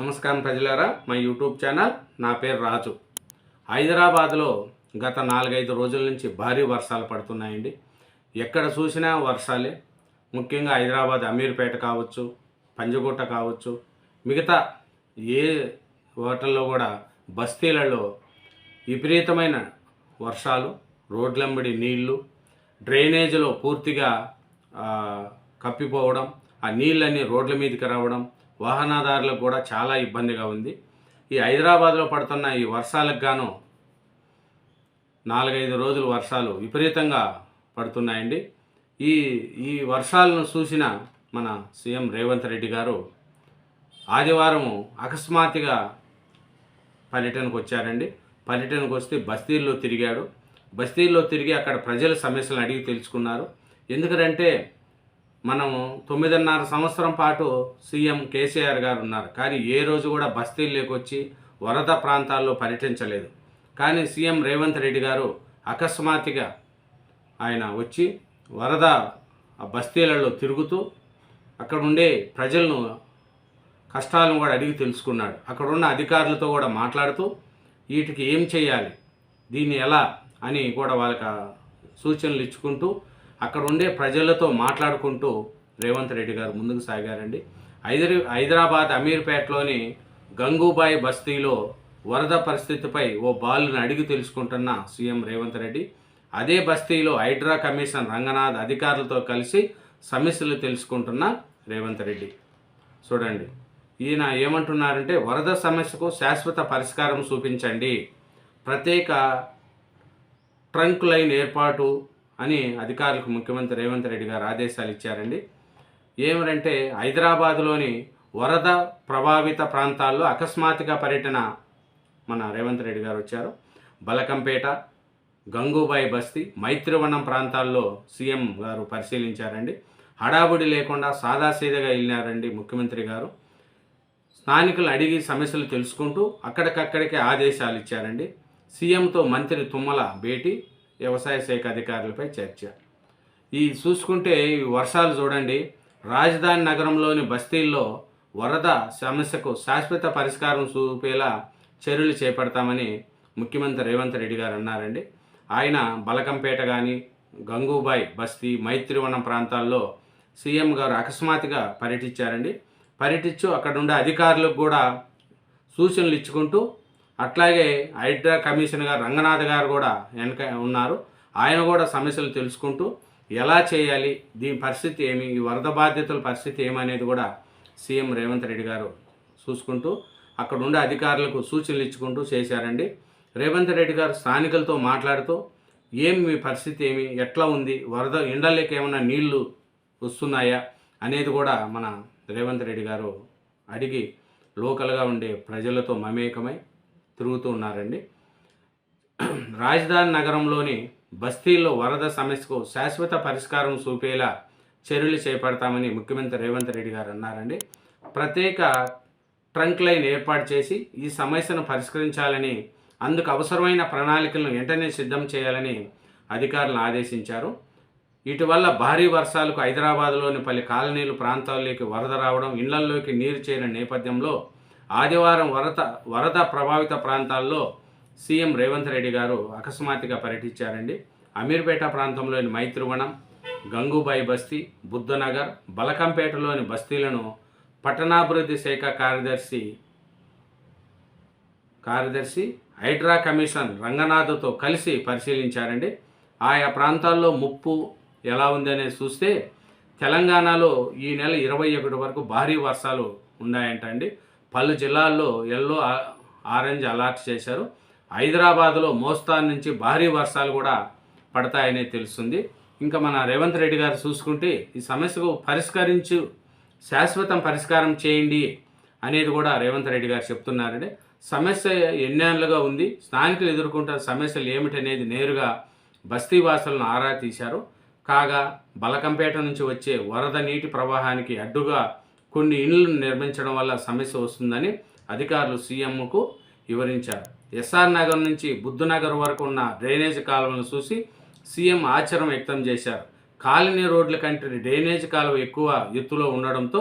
నమస్కారం ప్రజలారా మా యూట్యూబ్ ఛానల్ నా పేరు రాజు. హైదరాబాద్లో గత నాలుగైదు రోజుల నుంచి భారీ వర్షాలు పడుతున్నాయండి. ఎక్కడ చూసినా వర్షాలే. ముఖ్యంగా హైదరాబాద్ అమీర్పేట కావచ్చు పంజగుట్ట కావచ్చు మిగతా ఏ హోటల్లో కూడా బస్తీలలో విపరీతమైన వర్షాలు రోడ్లంబడి నీళ్ళు డ్రైనేజీలో పూర్తిగా కప్పిపోవడం ఆ నీళ్ళన్నీ రోడ్ల మీదకి రావడం వాహనదారులకు కూడా చాలా ఇబ్బందిగా ఉంది. ఈ హైదరాబాద్లో పడుతున్న ఈ వర్షాలకు గాను నాలుగైదు రోజులు వర్షాలు విపరీతంగా పడుతున్నాయండి. ఈ ఈ వర్షాలను చూసిన మన సీఎం రేవంత్ రెడ్డి గారు ఆదివారం అకస్మాత్తుగా పర్యటనకు వచ్చారండి. పర్యటనకు వస్తే బస్తీల్లో తిరిగాడు. బస్తీల్లో తిరిగి అక్కడ ప్రజల సమస్యలను అడిగి తెలుసుకున్నారు. ఎందుకంటే మనము తొమ్మిదిన్నర సంవత్సరం పాటు సీఎం కేసీఆర్ గారు ఉన్నారు. కానీ ఏ రోజు కూడా బస్తీల్లోకి లేకొచ్చి వరద ప్రాంతాల్లో పర్యటించలేదు. కానీ సీఎం రేవంత్ రెడ్డి గారు అకస్మాత్తుగా ఆయన వచ్చి వరద ఆ బస్తీలలో తిరుగుతూ అక్కడ ఉండే ప్రజలను కష్టాలను కూడా అడిగి తెలుసుకున్నాడు. అక్కడ ఉన్న అధికారులతో కూడా మాట్లాడుతూ వీటికి ఏం చేయాలి దీన్ని ఎలా అని కూడా వాళ్ళకి సూచనలు ఇచ్చుకుంటూ అక్కడ ఉండే ప్రజలతో మాట్లాడుకుంటూ రేవంత్ రెడ్డి గారు ముందుకు సాగారండి. హైదరి హైదరాబాద్ అమీర్పేటలోని గంగూబాయి బస్తీలో వరద పరిస్థితిపై ఓ బాలుని అడిగి తెలుసుకుంటున్న సీఎం రేవంత్ రెడ్డి అదే బస్తీలో హైడ్రా కమిషన్ రంగనాథ్ అధికారులతో కలిసి సమస్యలు తెలుసుకుంటున్న రేవంత్ రెడ్డి. చూడండి ఈయన ఏమంటున్నారంటే వరద సమస్యకు శాశ్వత పరిష్కారం చూపించండి. ప్రత్యేక ట్రంక్ లైన్ ఏర్పాటు అని అధికారులకు ముఖ్యమంత్రి రేవంత్ రెడ్డి గారు ఆదేశాలు ఇచ్చారండి. ఏమిటంటే హైదరాబాద్లోని వరద ప్రభావిత ప్రాంతాల్లో అకస్మాత్తుగా పర్యటన మన రేవంత్ రెడ్డి గారు వచ్చారు. బలకంపేట గంగూబాయి బస్తీ మైత్రివనం ప్రాంతాల్లో సీఎం గారు పరిశీలించారండి. హడావుడి లేకుండా సాదాసీదగా వెళ్ళినారండి ముఖ్యమంత్రి గారు. స్థానికులు అడిగి సమస్యలు తెలుసుకుంటూ అక్కడికక్కడికే ఆదేశాలు ఇచ్చారండి. సీఎంతో మంత్రి తుమ్మల భేటీ వ్యవసాయ శాఖ అధికారులపై చర్చ. ఈ చూసుకుంటే ఈ వర్షాలు చూడండి రాజధాని నగరంలోని బస్తీల్లో వరద సమస్యకు శాశ్వత పరిష్కారం చూపేలా చర్యలు చేపడతామని ముఖ్యమంత్రి రేవంత్ రెడ్డి గారు అన్నారండి. ఆయన బలకంపేట కానీ గంగూబాయ్ బస్తీ మైత్రివనం ప్రాంతాల్లో సీఎం గారు అకస్మాత్తుగా పర్యటించారండి. పర్యటించు అక్కడ ఉండే అధికారులకు కూడా సూచనలు ఇచ్చుకుంటూ అట్లాగే హైడ్రా కమిషన్ గారు రంగనాథ్ గారు కూడా వెనక ఉన్నారు. ఆయన కూడా సమస్యలు తెలుసుకుంటూ ఎలా చేయాలి దీని పరిస్థితి ఏమి ఈ వరద బాధ్యతల పరిస్థితి ఏమనేది కూడా సీఎం రేవంత్ రెడ్డి గారు చూసుకుంటూ అక్కడ ఉండే అధికారులకు సూచనలు ఇచ్చుకుంటూ చేశారండి. రేవంత్ రెడ్డి గారు స్థానికులతో మాట్లాడుతూ ఏమి మీ పరిస్థితి ఏమి ఎట్లా ఉంది వరద ఎండలేక ఏమైనా నీళ్ళు వస్తున్నాయా అనేది కూడా మన రేవంత్ రెడ్డి గారు అడిగి లోకల్గా ఉండే ప్రజలతో మమేకమై తిరుగుతూ ఉన్నారండి. రాజధాని నగరంలోని బస్తీల్లో వరద సమస్యకు శాశ్వత పరిష్కారం చూపేలా చర్యలు చేపడతామని ముఖ్యమంత్రి రేవంత్ రెడ్డి గారు అన్నారండి. ప్రత్యేక ట్రంక్ లైన్ ఏర్పాటు చేసి ఈ సమస్యను పరిష్కరించాలని అందుకు అవసరమైన ప్రణాళికలను వెంటనే సిద్ధం చేయాలని అధికారులను ఆదేశించారు. ఇటీవల భారీ వర్షాలకు హైదరాబాద్లోని పలు కాలనీలు ప్రాంతాల్లోకి వరద రావడం ఇళ్ళల్లోకి నీరు చేరిన నేపథ్యంలో ఆదివారం వరద వరద ప్రభావిత ప్రాంతాల్లో సీఎం రేవంత్ రెడ్డి గారు అకస్మాత్తుగా పర్యటించారండి. అమీర్పేట ప్రాంతంలోని మైత్రివనం గంగూబాయి బస్తీ బుద్ధనగర్ బలకంపేటలోని బస్తీలను పట్టణాభివృద్ధి శాఖ కార్యదర్శి కార్యదర్శి హైడ్రా కమిషన్ రంగనాథ్తో కలిసి పరిశీలించారండి. ఆయా ప్రాంతాల్లో ముప్పు ఎలా ఉందనే చూస్తే తెలంగాణలో ఈ నెల ఇరవై ఒకటి వరకు భారీ వర్షాలు ఉన్నాయంటండి. పలు జిల్లాల్లో ఎల్లో ఆరెంజ్ అలర్ట్ చేశారు. హైదరాబాద్లో మోస్తాన్ నుంచి భారీ వర్షాలు కూడా పడతాయని తెలుస్తుంది. ఇంకా మన రేవంత్ రెడ్డి గారు చూసుకుంటే ఈ సమస్యకు పరిష్కరించు శాశ్వతం పరిష్కారం చేయండి అనేది కూడా రేవంత్ రెడ్డి గారు చెప్తున్నారండి. సమస్య ఎన్నేళ్ళుగా ఉంది? స్థానికులు ఎదుర్కొంటున్న సమస్యలు ఏమిటనేది నేరుగా బస్తీవాసులను ఆరా తీశారు. కాగా బలకంపేట నుంచి వచ్చే వరద నీటి ప్రవాహానికి అడ్డుగా కొన్ని ఇండ్లను నిర్మించడం వల్ల సమస్య వస్తుందని అధికారులు సీఎంకు వివరించారు. ఎస్ఆర్ నగర్ నుంచి బుద్ధనగర్ వరకు ఉన్న డ్రైనేజ్ కాలువలను చూసి సీఎం ఆశ్చర్యం వ్యక్తం చేశారు. కాలనీ రోడ్ల కంటే డ్రైనేజ్ కాలువ ఎక్కువ ఎత్తులో ఉండడంతో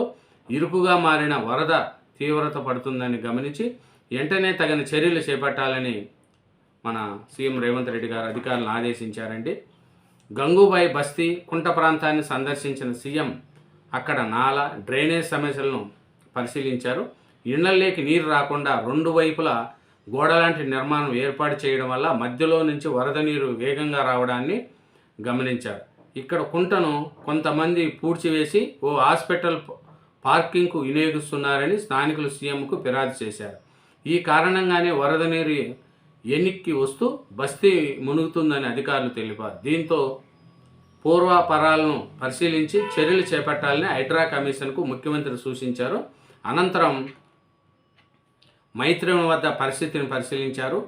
ఇరుకుగా మారిన వరద తీవ్రత పడుతుందని గమనించి వెంటనే తగిన చర్యలు చేపట్టాలని మన సీఎం రేవంత్ రెడ్డి గారు అధికారులను ఆదేశించారండి. గంగూబాయి బస్తీ కుంట ప్రాంతాన్ని సందర్శించిన సీఎం అక్కడ నాల డ్రైనేజ్ సమస్యలను పరిశీలించారు. ఇళ్ళలోకి నీరు రాకుండా రెండు వైపులా గోడలాంటి నిర్మాణం ఏర్పాటు చేయడం వల్ల మధ్యలో నుంచి వరద నీరు వేగంగా రావడాన్ని గమనించారు. ఇక్కడ కుంటను కొంతమంది పూడ్చివేసి ఓ హాస్పిటల్ పార్కింగ్కు వినియోగిస్తున్నారని స్థానికులు సీఎంకు ఫిర్యాదు చేశారు. ఈ కారణంగానే వరద నీరు ఎన్నిక్కి వస్తూ బస్తీ మునుగుతుందని అధికారులు తెలిపారు. దీంతో పూర్వాపరాలను పరిశీలించి చర్యలు చేపట్టాలని హైడ్రా కమిషన్కు ముఖ్యమంత్రి సూచించారు. అనంతరం మైత్రివనం వద్ద పరిస్థితిని పరిశీలించారు.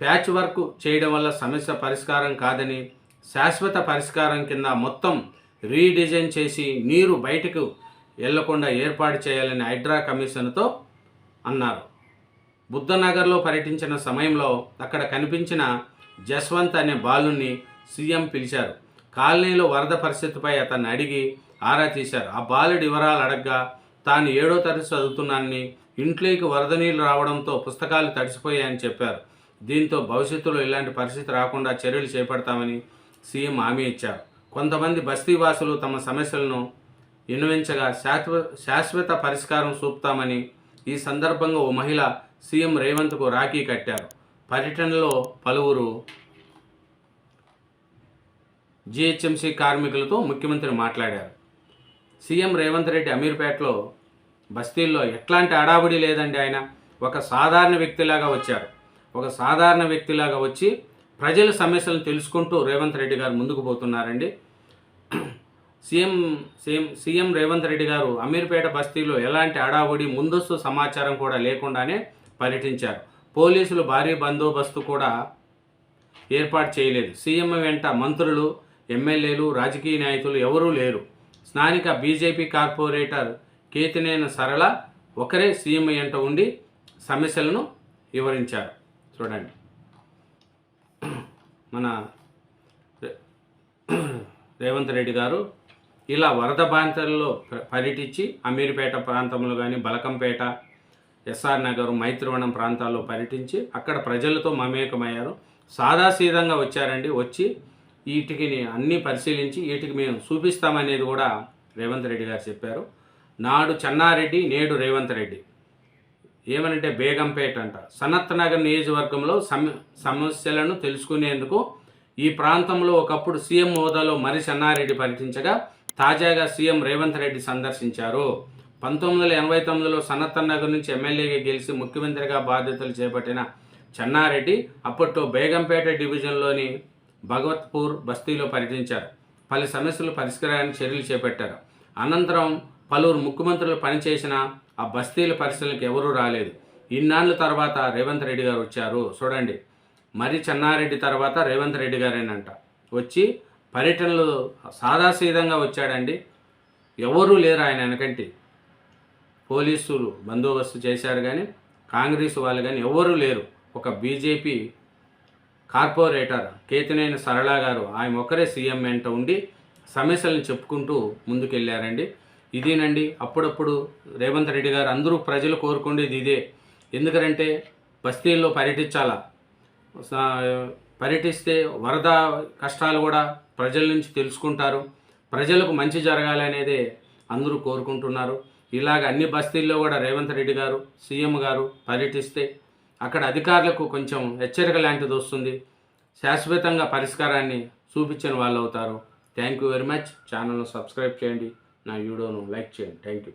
ప్యాచ్ వర్క్ చేయడం వల్ల సమస్య పరిష్కారం కాదని శాశ్వత పరిష్కారం కింద మొత్తం రీడిజైన్ చేసి నీరు బయటకు వెళ్ళకుండా ఏర్పాటు చేయాలని హైడ్రా కమిషన్తో అన్నారు. బుద్ధనగర్లో పర్యటించిన సమయంలో అక్కడ కనిపించిన జస్వంత్ అనే బాలుని సీఎం పిలిచారు. కాలనీలో వరద పరిస్థితిపై అతన్ని అడిగి ఆరా తీశారు. ఆ బాలుడి వివరాలు అడగ్గా తాను ఏడో తరగతి చదువుతున్నానని ఇంట్లోకి వరద నీళ్ళు రావడంతో పుస్తకాలు తడిసిపోయాయని చెప్పారు. దీంతో భవిష్యత్తులో ఇలాంటి పరిస్థితి రాకుండా చర్యలు చేపడతామని సీఎం హామీ ఇచ్చారు. కొంతమంది బస్తీవాసులు తమ సమస్యలను విన్నవించగా శాశ్వ శాశ్వత పరిష్కారం చూపుతామని ఈ సందర్భంగా ఓ మహిళ సీఎం రేవంత్కు రాఖీ కట్టారు. పర్యటనలో పలువురు జిహెచ్ఎంసీ కార్మికులతో ముఖ్యమంత్రి మాట్లాడారు. సీఎం రేవంత్ రెడ్డి అమీర్పేటలో బస్తీల్లో ఎట్లాంటి అడాబడి లేదండి ఆయన. ఒక సాధారణ వ్యక్తిలాగా వచ్చారు. ఒక సాధారణ వ్యక్తిలాగా వచ్చి ప్రజల సమస్యలను తెలుసుకుంటూ రేవంత్ రెడ్డి గారు ముందుకు పోతున్నారండి. CM CM CM Revanth Reddy గారు అమీర్పేట బస్తీలో ఎలాంటి అడావుడి ముందస్తు సమాచారం కూడా లేకుండానే పర్యటించారు. పోలీసులు భారీ బందోబస్తు కూడా ఏర్పాటు చేయలేదు. సీఎం వెంట మంత్రులు ఎమ్మెల్యేలు రాజకీయ నాయకులు ఎవరూ లేరు. స్థానిక బీజేపీ కార్పొరేటర్ కేతినేని సరళ ఒకరే సీఎం ఎంట ఉండి సమస్యలను వివరించారు. చూడండి. మన రేవంత్ రెడ్డి గారు ఇలా వరద బాధితుల్లో పర్యటించి అమీర్పేట ప్రాంతంలో కానీ బలకంపేట ఎస్ఆర్ నగర్ మైత్రివనం ప్రాంతాల్లో పర్యటించి అక్కడ ప్రజలతో మమేకమయ్యారు. సాదాసీదంగా వచ్చారండి. వచ్చి వీటికి అన్నీ పరిశీలించి వీటికి మేము చూపిస్తామనేది కూడా రేవంత్ రెడ్డి గారు చెప్పారు. నాడు చెన్నారెడ్డి నేడు రేవంత్ రెడ్డి. ఏమనంటే బేగంపేట అంట. సనత్ నగర్ నియోజకవర్గంలో సమ సమస్యలను తెలుసుకునేందుకు ఈ ప్రాంతంలో ఒకప్పుడు సీఎం హోదాలో మరి చెన్నారెడ్డి పర్యటించగా తాజాగా సీఎం రేవంత్ రెడ్డి సందర్శించారు. పంతొమ్మిది వందల ఎనభై తొమ్మిదిలో సనత్ నగర్ నుంచి ఎమ్మెల్యేగా గెలిచి ముఖ్యమంత్రిగా బాధ్యతలు చేపట్టిన చెన్నారెడ్డి అప్పట్లో బేగంపేట డివిజన్లోని భగవత్పూర్ బస్తీలో పర్యటించారు. పలు సమస్యలు పరిష్కారానికి చర్యలు చేపట్టారు. అనంతరం పలువురు ముఖ్యమంత్రులు పనిచేసిన ఆ బస్తీల పరిశీలనకు ఎవరూ రాలేదు. ఇన్నాళ్ళ తర్వాత రేవంత్ రెడ్డి గారు వచ్చారు. చూడండి. మరి చెన్నారెడ్డి తర్వాత రేవంత్ రెడ్డి గారేనంట. వచ్చి పర్యటనలు సాదాసీదంగా వచ్చాడండి. ఎవరూ లేరు ఆయన వెనకంటి. పోలీసులు బందోబస్తు చేశారు కానీ కాంగ్రెస్ వాళ్ళు కానీ ఎవరూ లేరు. ఒక బీజేపీ కార్పొరేటర్ కేతినేని సరళ గారు ఆయన ఒకరే సీఎం వెంట ఉండి సమస్యలను చెప్పుకుంటూ ముందుకెళ్ళారండి ఇదేనండి అప్పుడప్పుడు రేవంత్ రెడ్డి గారు అందరూ ప్రజలు కోరుకునేది ఇదే. ఎందుకంటే బస్తీల్లో పర్యటించాలా. పర్యటిస్తే వరద కష్టాలు కూడా ప్రజల నుంచి తెలుసుకుంటారు. ప్రజలకు మంచి జరగాలనేదే అందరూ కోరుకుంటున్నారు. ఇలాగ అన్ని బస్తీల్లో కూడా రేవంత్ రెడ్డి గారు సీఎం గారు పర్యటిస్తే అక్కడ అధికారులకు కొంచెం హెచ్చరిక లాంటిది వస్తుంది. శాశ్వతంగా పరిష్కారాన్ని చూపించిన వాళ్ళు అవుతారు థ్యాంక్ యూ వెరీ మచ్ ఛానల్ను సబ్స్క్రైబ్ చేయండి. నా వీడియోను లైక్ చేయండి. Thank you